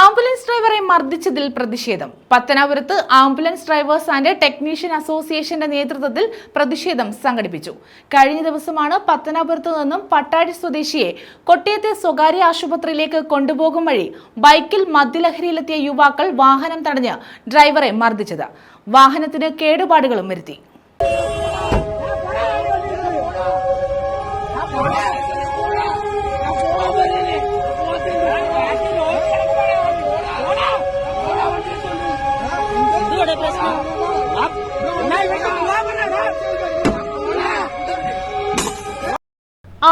Ambulance ഡ്രൈവറെ മർദ്ദിച്ചതിൽ പ്രതിഷേധം. പത്തനാപുരത്ത് ആംബുലൻസ് ഡ്രൈവേഴ്സ് ആൻഡ് ടെക്നീഷ്യൻ അസോസിയേഷന്റെ നേതൃത്വത്തിൽ പ്രതിഷേധം സംഘടിപ്പിച്ചു. കഴിഞ്ഞ ദിവസമാണ് പത്തനാപുരത്ത് നിന്നും പട്ടാഴി സ്വദേശിയെ കൊട്ടയത്തെ സ്വകാര്യ ആശുപത്രിയിലേക്ക് കൊണ്ടുപോകും വഴി ബൈക്കിൽ മദ്യലഹരിയിലെത്തിയ യുവാക്കൾ വാഹനം തടഞ്ഞ് ഡ്രൈവറെ മർദ്ദിച്ചത്. വാഹനത്തിന് കേടുപാടുകളും വരുത്തി.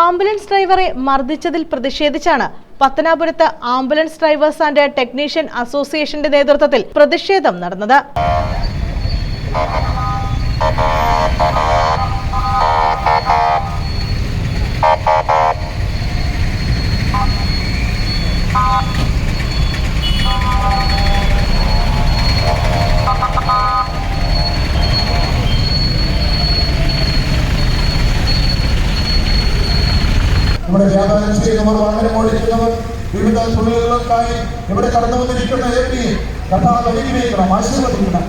ആംബുലൻസ് ഡ്രൈവറെ മർദ്ദിച്ചതിൽ പ്രതിഷേധിച്ചാണ് പത്തനാപുരത്ത് ആംബുലൻസ് ഡ്രൈവേഴ്സ് ആൻഡ് ടെക്നീഷ്യൻ അസോസിയേഷന്റെ നേതൃത്വത്തിൽ പ്രതിഷേധം നടന്നത്. ഇവിടെ വ്യാപാരം ചെയ്യുന്നവർ വാഹനം ഓടിക്കുന്നവർ വിവിധ തൊഴിലുകൾക്കായി ഇവിടെ കടന്നു വന്നിരിക്കുന്ന എപ്പി കഥാ വിനിയോഗിക്കണം ആശീർവദിക്കണം.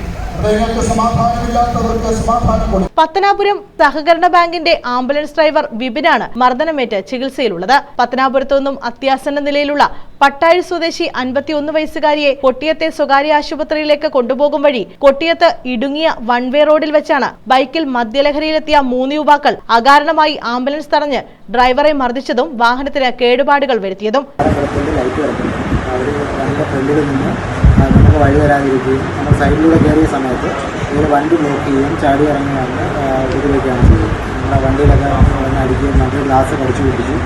പത്തനാപുരം സഹകരണ ബാങ്കിന്റെ ആംബുലൻസ് ഡ്രൈവർ വിപിനാണ് മർദ്ദനമേറ്റ് ചികിത്സയിലുള്ളത്. പത്തനാപുരത്തു നിന്നും അത്യാസന്ന നിലയിലുള്ള പട്ടാഴി സ്വദേശി അൻപത്തിയൊന്ന് വയസ്സുകാരിയെ കൊട്ടിയത്തെ സ്വകാര്യ ആശുപത്രിയിലേക്ക് കൊണ്ടുപോകും വഴി കൊട്ടിയത്ത് ഇടുങ്ങിയ വൺ വേ റോഡിൽ വെച്ചാണ് ബൈക്കിൽ മദ്യലഹരിയിലെത്തിയ മൂന്ന് യുവാക്കൾ അകാരണമായി ആംബുലൻസ് തടഞ്ഞ് ഡ്രൈവറെ മർദ്ദിച്ചതും വാഹനത്തിന് കേടുപാടുകൾ വരുത്തിയതും. വരാതിരിക്കുകയും നമ്മൾ സൈഡിലൂടെ കയറിയ സമയത്ത് ഇവർ വണ്ടി നോക്കുകയും ചാടി ഇറങ്ങി വന്ന് ഇതിലേക്കാണ് ചെയ്തത് നമ്മുടെ വണ്ടിയിലൊക്കെ അടിക്കുകയും നമുക്ക് ഗ്ലാസ് കടിച്ചു പിടിച്ചു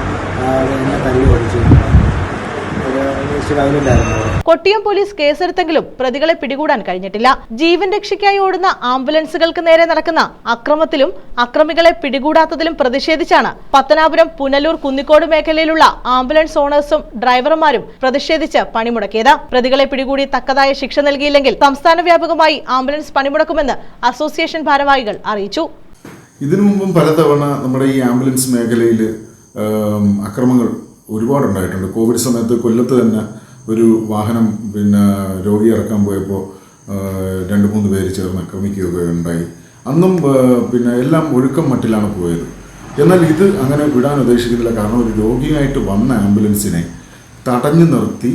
എന്നെ തല്ലി ഓടിച്ചു കൊട്ടിയം പോലീസ് കേസെടുത്തെങ്കിലും പ്രതികളെ പിടികൂടാൻ കഴിഞ്ഞിട്ടില്ല. ജീവൻ രക്ഷയ്ക്കായി ഓടുന്ന ആംബുലൻസുകൾക്ക് നേരെ നടക്കുന്ന അക്രമത്തിലും അക്രമികളെ പിടികൂടാത്തതിലും പ്രതിഷേധിച്ചാണ് പത്തനാപുരം പുനലൂർ കുന്നിക്കോട് മേഖലയിലുള്ള ആംബുലൻസ് ഓണേഴ്സും ഡ്രൈവർമാരും പ്രതിഷേധിച്ച് പണിമുടക്കിയത്. പ്രതികളെ പിടികൂടി തക്കതായ ശിക്ഷ നൽകിയില്ലെങ്കിൽ സംസ്ഥാന വ്യാപകമായി ആംബുലൻസ് പണിമുടക്കുമെന്ന് അസോസിയേഷൻ ഭാരവാഹികൾ അറിയിച്ചു. ഇതിനു മുമ്പും പലതവണ നമ്മുടെ ഈ ആംബുലൻസ് മേഖലയിൽ അക്രമങ്ങൾ ഒരുപാടുണ്ടായിട്ടുണ്ട്. കോവിഡ് സമയത്ത് കൊല്ലത്ത് തന്നെ ഒരു വാഹനം പിന്നെ രോഗി ഇറക്കാൻ പോയപ്പോൾ രണ്ട് മൂന്ന് പേര് ചേർന്ന് ആക്രമിക്കുകയൊക്കെ ഉണ്ടായി. അന്നും പിന്നെ എല്ലാം ഒഴുക്കം മട്ടിലാണ് പോയത്. എന്നാൽ ഇത് അങ്ങനെ വിടാൻ ഉദ്ദേശിക്കുന്നില്ല. കാരണം ഒരു രോഗിയായിട്ട് വന്ന ആംബുലൻസിനെ തടഞ്ഞു നിർത്തി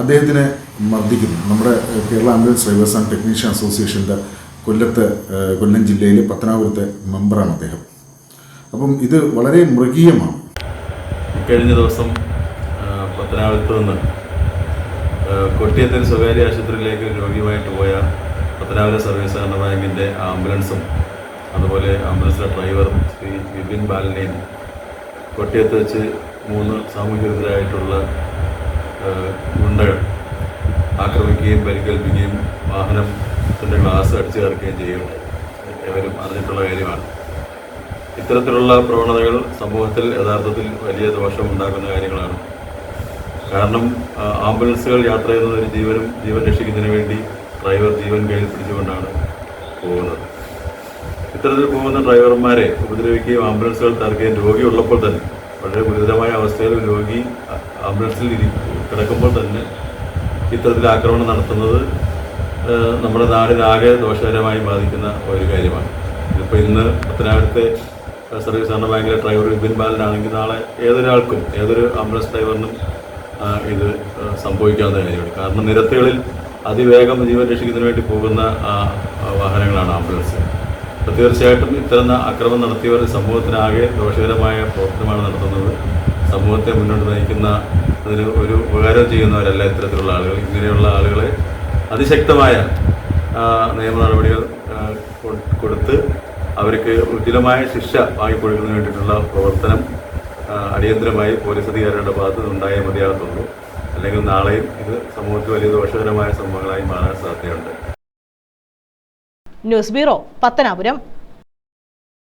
അദ്ദേഹത്തിനെ മർദ്ദിക്കുന്നു. നമ്മുടെ Kerala ambulance drivers and technician അസോസിയേഷന്റെ കൊല്ലത്തെ കൊല്ലം ജില്ലയിലെ പത്തനാപുരത്തെ മെമ്പറാണ് അദ്ദേഹം. അപ്പം ഇത് വളരെ മൃഗീയമാണ്. കഴിഞ്ഞ ദിവസം പത്തനാപുരത്ത് നിന്ന് കൊട്ടിയത്തിൽ സ്വകാര്യ ആശുപത്രിയിലേക്ക് രോഗിയുമായിട്ട് പോയ പത്തനാപുരം സർവീസ് സഹകരണ ബാങ്കിന്റെ ആംബുലൻസും അതുപോലെ ആംബുലൻസിലെ ഡ്രൈവർ ശ്രീ വിപിൻ ബാലനെയും കൊട്ടിയത്ത് വെച്ച് മൂന്ന് സാമൂഹ്യ ഗുണ്ടകൾ ആക്രമിക്കുകയും പരിക്കേൽപ്പിക്കുകയും വാഹനത്തിന്റെ ഗ്ലാസ് അടിച്ചു കയറുകയും ചെയ്യുകയുണ്ടായി എവരും അറിഞ്ഞിട്ടുള്ള കാര്യമാണ്. ഇത്തരത്തിലുള്ള പ്രവണതകൾ സമൂഹത്തിൽ യഥാർത്ഥത്തിൽ വലിയ ദോഷം ഉണ്ടാക്കുന്ന കാര്യങ്ങളാണ്. കാരണം ആംബുലൻസുകൾ യാത്ര ചെയ്യുന്നത് ഒരു ജീവനും ജീവൻ രക്ഷിക്കുന്നതിന് വേണ്ടി ഡ്രൈവർ ജീവൻ കയ്യിൽ പിടിച്ചുകൊണ്ടാണ് പോകുന്നത്. ഇത്തരത്തിൽ പോകുന്ന ഡ്രൈവർമാരെ ഉപദ്രവിക്കുകയും ആംബുലൻസുകൾ തറക്കുകയും രോഗി ഉള്ളപ്പോൾ തന്നെ വളരെ ഗുരുതരമായ അവസ്ഥയിൽ രോഗി ആംബുലൻസിൽ കിടക്കുമ്പോൾ തന്നെ ഇത്തരത്തിൽ ആക്രമണം നടത്തുന്നത് നമ്മുടെ നാടിനാകെ ദോഷകരമായി ബാധിക്കുന്ന ഒരു കാര്യമാണ്. ഇപ്പോൾ ഇന്ന് പത്തനാപുരത്തെ സർവീസ് സഹകരണ ബാങ്കിലെ ഡ്രൈവർ വിപിൻ ബാലനാണെങ്കിൽ നാളെ ഏതൊരാൾക്കും ഏതൊരു ആംബുലൻസ് ഡ്രൈവറിനും ഇത് സംഭവിക്കാവുന്ന കാര്യമാണ്. കാരണം നിരത്തുകളിൽ അതിവേഗം ജീവൻ രക്ഷിക്കുന്നതിന് വേണ്ടി പോകുന്ന വാഹനങ്ങളാണ് ആംബുലൻസ്. അപ്പോൾ തീർച്ചയായിട്ടും ഇത്തരം അക്രമം നടത്തിയവർ സമൂഹത്തിനാകെ ദോഷകരമായ പ്രവർത്തനമാണ് നടത്തുന്നത്. സമൂഹത്തെ മുന്നോട്ട് നയിക്കുന്ന അതിന് ഒരു ഉപകാരം ചെയ്യുന്നവരല്ല ഇത്തരത്തിലുള്ള ആളുകൾ. ഇങ്ങനെയുള്ള ആളുകളെ അതിശക്തമായ നിയമ നടപടികൾ കൊടുത്ത് അവർക്ക് ഉചിതമായ ശിക്ഷ വാങ്ങിക്കൊടുക്കുന്നതിന് വേണ്ടിയിട്ടുള്ള പ്രവർത്തനം അടിയന്തരമായി പോലീസ് അധികാരികളുടെ ഭാഗത്ത് ഉണ്ടായേ മതിയാകത്തുള്ളൂ. അല്ലെങ്കിൽ നാളെയും ഇത് സമൂഹത്തിൽ വലിയ ദോഷകരമായ സംഭവങ്ങളായി മാറാൻ സാധ്യതയുണ്ട്. News bureau Pathanapuram.